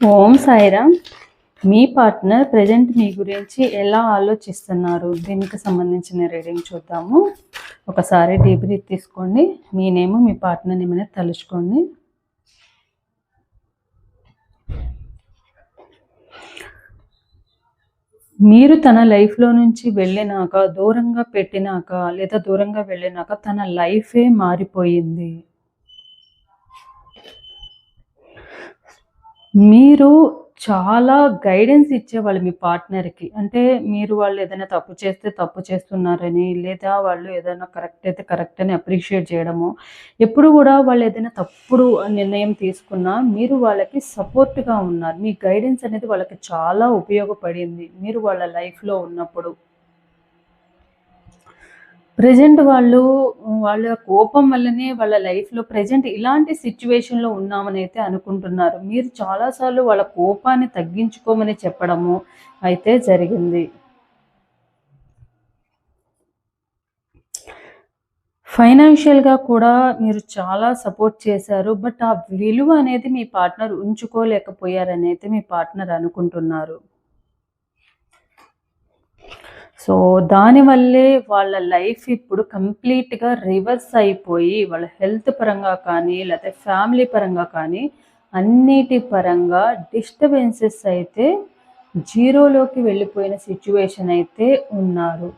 ఓం సాయిరామ్. మీ partner present మీ గురించి ఎలా ఆలోచిస్తున్నారు? దీనికి సంబంధించిన రీడింగ్ చూద్దాము. ఒకసారి డీప్ బ్రీత్ తీసుకోండి. మీ నేమ్ మీ పార్ట్నర్ ఏమైనా తలుచుకోండి. మీరు తన లైఫ్లో నుంచి వెళ్ళినాక దూరంగా పెట్టినాక లేదా దూరంగా వెళ్ళినాక తన లైఫే మారిపోయింది. మీరు చాలా గైడెన్స్ ఇచ్చేవాళ్ళు మీ పార్ట్నర్‌కి. అంటే మీరు వాళ్ళు ఏదైనా తప్పు చేస్తే తప్పు చేస్తున్నారని, లేదా వాళ్ళు ఏదైనా కరెక్ట్ అయితే కరెక్ట్ అని అప్రిషియేట్ చేయడము. ఎప్పుడు కూడా వాళ్ళు ఏదైనా తప్పుడు నిర్ణయం తీసుకున్నా మీరు వాళ్ళకి సపోర్ట్‌గా ఉన్నారు. మీ గైడెన్స్ అనేది వాళ్ళకి చాలా ఉపయోగపడింది. మీరు వాళ్ళ లైఫ్‌లో ఉన్నప్పుడు. ప్రెజెంట్ వాళ్ళు వాళ్ళ కోపం వల్లనే వాళ్ళ లైఫ్‌లో ప్రెజెంట్ ఇలాంటి సిచ్యువేషన్లో ఉన్నామని అయితే అనుకుంటున్నారు. మీరు చాలాసార్లు వాళ్ళ కోపాన్ని తగ్గించుకోమని చెప్పడము అయితే జరిగింది. ఫైనాన్షియల్‌గా కూడా మీరు చాలా సపోర్ట్ చేశారు. బట్ ఆ విలువ అనేది మీ పార్ట్నర్ ఉంచుకోలేకపోయారని అయితే మీ పార్ట్నర్ అనుకుంటున్నారు. సో, దానివల్లే వాళ్ళ లైఫ్ ఇప్పుడు కంప్లీట్‌గా రివర్స్ అయిపోయి, వాళ్ళ హెల్త్ పరంగా కానీ, లేకపోతే ఫ్యామిలీ పరంగా కానీ, అన్నిటి పరంగా డిస్టర్బెన్సెస్ అయితే జీరోలోకి వెళ్ళిపోయిన సిచ్యువేషన్ అయితే ఉన్నారు.